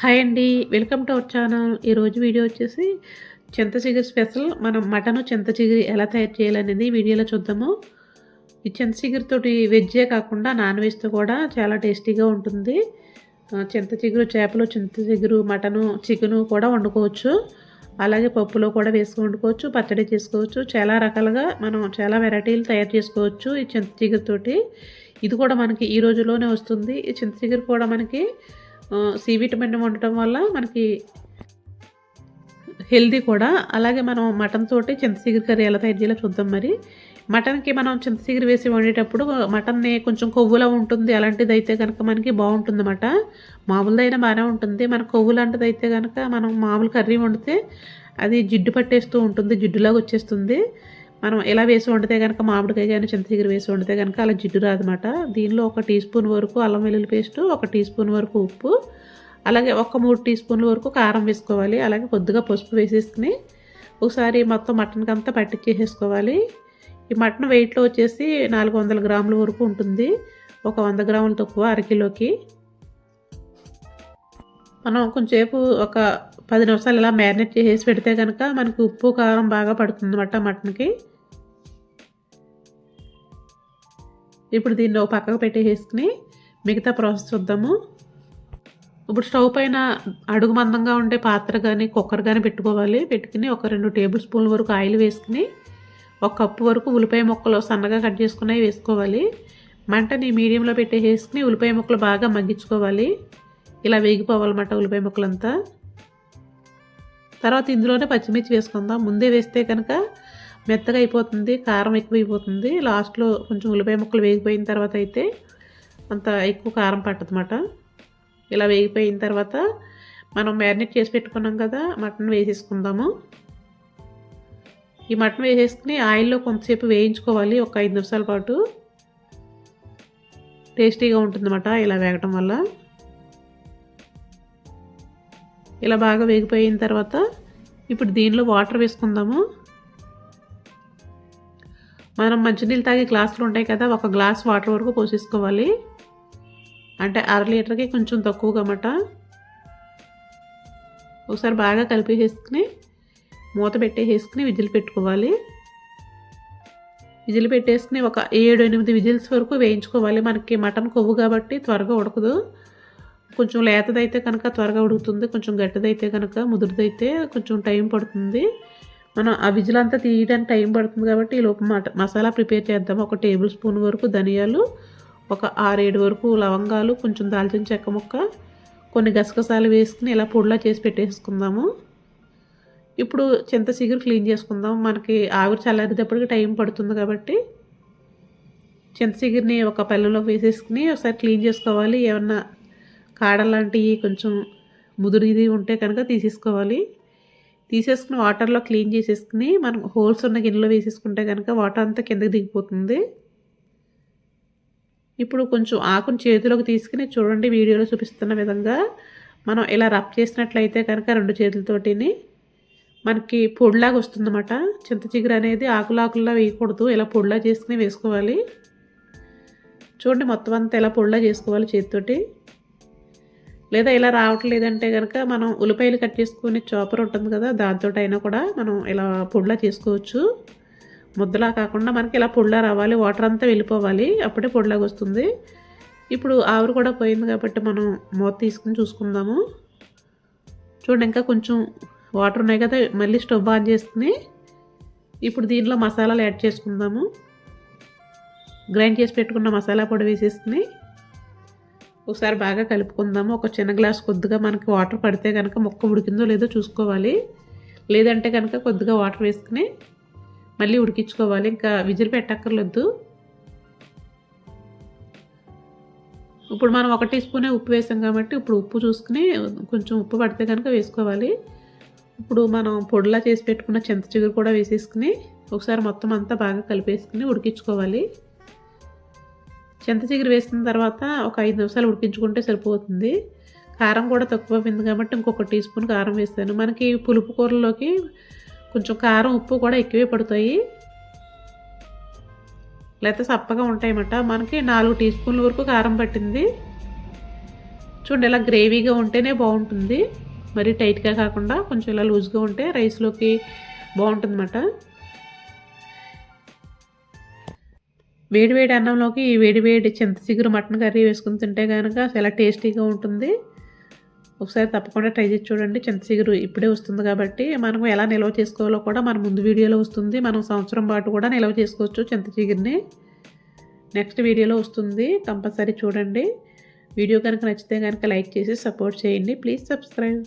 Hi అండి. Welcome to our channel. ఈరోజు video వచ్చేసి చింత చిగురు స్పెషల్. మనం మటన్ చింత చిగురు ఎలా తయారు చేయాలనేది వీడియోలో చూద్దాము. ఈ చింత చిగురుతోటి వెజ్జే కాకుండా నాన్ వెజ్తో కూడా చాలా టేస్టీగా ఉంటుంది. చింతచిగురు చింత చిగురు చేపలు చింత చిగురు మటను చికెను కూడా వండుకోవచ్చు. అలాగే పప్పులో కూడా వేసుకు వండుకోవచ్చు పచ్చడి చేసుకోవచ్చు. చాలా రకాలుగా మనం చాలా వెరైటీలు తయారు చేసుకోవచ్చు ఈ చింత చిగురుతోటి ఇది కూడా మనకి ఈ రోజులోనే వస్తుంది. ఈ చింత చిగురు కూడా మనకి సి విటమిన్ ఉండటం వల్ల మనకి హెల్దీ కూడా. అలాగే మనం మటన్ తోటి చింతచిగురు కర్రీ ఎలా తయారు చేయాలో చూద్దాం మరి. మటన్కి మనం చింతచిగురు వేసి వండేటప్పుడు మటన్ని కొంచెం కొవ్వులా ఉంటుంది. అలాంటిది అయితే కనుక మనకి బాగుంటుంది అన్నమాట మామూలుదైనా బాగానే ఉంటుంది. మన కొవ్వు లాంటిది అయితే కనుక మనం మామూలు కర్రీ వండితే అది జిడ్డు పట్టేస్తూ ఉంటుంది. జిడ్డులాగా వచ్చేస్తుంది. మనం ఎలా వేసి వండితే కనుక మామిడికాయ కానీ చింతచిగురు వేసి వండితే కనుక అలా జిడ్డు రాదనమాట దీనిలో ఒక టీ స్పూన్ వరకు అల్లం వెల్లుల్లి పేస్టు ఒక టీ స్పూన్ వరకు ఉప్పు అలాగే ఒక మూడు టీ స్పూన్ల వరకు కారం వేసుకోవాలి. అలాగే కొద్దిగా పసుపు వేసేసుకుని ఒకసారి మొత్తం మటన్కి అంతా పట్టించేసేసుకోవాలి. ఈ మటన్ వెయిట్లో వచ్చేసి నాలుగు వందల గ్రాముల వరకు ఉంటుంది. ఒక వంద గ్రాములు తక్కువ అరకిలోకి. మనం కొంచెంసేపు ఒక పది నిమిషాలు ఇలా మ్యారినేట్ చేసేసి పెడితే కనుక మనకి ఉప్పు కారం బాగా పడుతుంది అన్నమాట మటన్కి. ఇప్పుడు దీన్ని ఒక పక్కకు పెట్టేసుకుని మిగతా ప్రాసెస్ చూద్దాము. ఇప్పుడు స్టవ్ పైన అడుగు మందంగా ఉండే పాత్ర కానీ కుక్కర్ కానీ పెట్టుకోవాలి. పెట్టుకుని ఒక రెండు టేబుల్ స్పూన్ల వరకు ఆయిల్ వేసుకుని ఒక కప్పు వరకు ఉల్లిపాయ ముక్కలు సన్నగా కట్ చేసుకున్నవి వేసుకోవాలి. మంటని మీడియంలో పెట్టేసుకుని ఉల్లిపాయ ముక్కలు బాగా మగ్గించుకోవాలి. ఇలా వేగిపోవాలన్నమాట ఉల్లిపాయ ముక్కలంతా. తర్వాత ఇందులోనే పచ్చిమిర్చి వేసుకుందాం. ముందే వేస్తే కనుక మెత్తగా అయిపోతుంది కారం ఎక్కువ అయిపోతుంది లాస్ట్లో కొంచెం ఉల్లిపాయ ముక్కలు వేగిపోయిన తర్వాత అయితే అంత ఎక్కువ కారం పట్టదన్నమాట. ఇలా వేగిపోయిన తర్వాత మనం మ్యారినేట్ చేసి పెట్టుకున్నాం కదా మటన్ వేసేసుకుందాము. ఈ మటన్ వేసేసుకుని ఆయిల్లో కొంతసేపు వేయించుకోవాలి ఒక ఐదు నిమిషాల పాటు. టేస్టీగా ఉంటుందన్నమాట ఇలా వేగటం వల్ల. ఇలా బాగా వేగిపోయిన తర్వాత ఇప్పుడు దీనిలో వాటర్ వేసుకుందాము. మనం మంచినీళ్ళు తాగే గ్లాసులు ఉంటాయి కదా ఒక గ్లాస్ వాటర్ వరకు పోసేసుకోవాలి. అంటే అర లీటర్కి కొంచెం తక్కువగా అన్నమాట. ఒకసారి బాగా కలిపేసేసుకుని మూత పెట్టేసేసుకుని విజిల్ పెట్టుకోవాలి. విజిల్ పెట్టేసుకుని ఒక ఏడు ఎనిమిది విజిల్స్ వరకు వేయించుకోవాలి. మనకి మటన్ కొవ్వు కాబట్టి త్వరగా ఉడకదు. కొంచెం లేతదైతే కనుక త్వరగా ఉడుకుతుంది కొంచెం గట్టిదైతే కనుక ముదురుదైతే కొంచెం టైం పడుతుంది. మనం ఆ విజిల్ అంతా తీయడానికి టైం పడుతుంది కాబట్టి ఈ లోపు మట మసాలా ప్రిపేర్ చేద్దాం. ఒక టేబుల్ స్పూన్ వరకు ధనియాలు ఒక ఆరేడు వరకు లవంగాలు కొంచెం దాల్చిన చెక్క ముక్క కొన్ని గసగసాలు వేసుకుని ఇలా పొడిలా చేసి పెట్టేసుకుందాము. ఇప్పుడు చింత చిగురు క్లీన్ చేసుకుందాం. మనకి ఆవిరి చల్లారేటప్పటికి టైం పడుతుంది కాబట్టి చింత చిగురిని ఒక పళ్ళెలో వేసేసుకుని ఒకసారి క్లీన్ చేసుకోవాలి. ఏమన్నా కాడ లాంటివి కొంచెం ముదురిది ఉంటే కనుక తీసేసుకోవాలి. తీసేసుకుని వాటర్లో క్లీన్ చేసేసుకుని మనం హోల్స్ ఉన్న గిన్నెలో వేసేసుకుంటే కనుక వాటర్ అంతా కిందకి దిగిపోతుంది. ఇప్పుడు కొంచెం ఆకుని చేతిలోకి తీసుకుని చూడండి వీడియోలో చూపిస్తున్న విధంగా మనం ఇలా రబ్ చేసినట్లయితే కనుక రెండు చేతులతోటిని మనకి పొడిలాగా వస్తుందన్నమాట. చింత చిగురు అనేది ఆకులాకుల్లా వేయకూడదు. ఇలా పొడిలా చేసుకుని వేసుకోవాలి. చూడండి మొత్తం అంతా ఇలా పొడిలా చేసుకోవాలి చేతితోటి. లేదా ఇలా రావట్లేదంటే కనుక మనం ఉల్లిపాయలు కట్ చేసుకుని చాపర్ ఉంటుంది కదా దాంతో అయినా కూడా మనం ఇలా పొడిలా చేసుకోవచ్చు. ముద్దలా కాకుండా మనకి ఇలా పొడిలా రావాలి వాటర్ అంతా వెళ్ళిపోవాలి అప్పుడే పొడిలాగా వస్తుంది. ఇప్పుడు ఆవిరి కూడా పోయింది కాబట్టి మనం మూత తీసుకుని చూసుకుందాము. చూడండి ఇంకా కొంచెం వాటర్ ఉన్నాయి కదా మళ్ళీ స్టవ్ ఆన్ చేసుకుని ఇప్పుడు దీనిలో మసాలాలు యాడ్ చేసుకుందాము. గ్రైండ్ చేసి పెట్టుకున్న మసాలా పొడి వేసేసుకుని ఒకసారి బాగా కలుపుకుందాము. ఒక చిన్న గ్లాస్ కొద్దిగా మనకి వాటర్ పడితే కనుక మొక్క ఉడికిందో లేదో చూసుకోవాలి. లేదంటే కనుక కొద్దిగా వాటర్ వేసుకుని మళ్ళీ ఉడికించుకోవాలి. ఇంకా విజిల్ పెట్టక్కర్లేదు. ఇప్పుడు మనం ఒక టీ స్పూనే ఉప్పు వేసాం కాబట్టి ఇప్పుడు ఉప్పు చూసుకుని కొంచెం ఉప్పు పడితే కనుక వేసుకోవాలి. ఇప్పుడు మనం పొడిలా చేసి పెట్టుకున్న చింత చిగురు కూడా వేసేసుకుని ఒకసారి మొత్తం అంతా బాగా కలిపేసుకుని ఉడికించుకోవాలి. చింత చిగురు వేసిన తర్వాత ఒక ఐదు నిమిషాలు ఉడికించుకుంటే సరిపోతుంది. కారం కూడా తక్కువ అయింది కాబట్టి ఇంకొక టీ స్పూన్ కారం వేస్తాను. మనకి పులుపు కూరలోకి కొంచెం కారం ఉప్పు కూడా ఎక్కువే పడతాయి. లేకపోతే సప్పగా ఉంటాయన్నమాట. మనకి నాలుగు టీ స్పూన్ల వరకు కారం పట్టింది. చూడండి ఇలా గ్రేవీగా ఉంటేనే బాగుంటుంది. మరి టైట్గా కాకుండా కొంచెం ఇలా లూజ్గా ఉంటే రైస్లోకి బాగుంటుందన్నమాట. వేడివేడి అన్నంలోకి ఈ వేడివేడి చింతచిగురు మటన్ కర్రీ వేసుకుని తింటే కనుక చాలా టేస్టీగా ఉంటుంది? ఒకసారి తప్పకుండా ట్రై చేసి చూడండి. చింతచిగురు ఇప్పుడే వస్తుంది కాబట్టి మనం ఎలా నిల్వ చేసుకోవాలో కూడా మన ముందు వీడియోలో వస్తుంది. మనం సంవత్సరం పాటు కూడా నిల్వ చేసుకోవచ్చు చింతచిగురిని నెక్స్ట్ వీడియోలో వస్తుంది. కంపల్సరీ చూడండి. వీడియో కనుక నచ్చితే కనుక లైక్ చేసి సపోర్ట్ చేయండి. Please subscribe.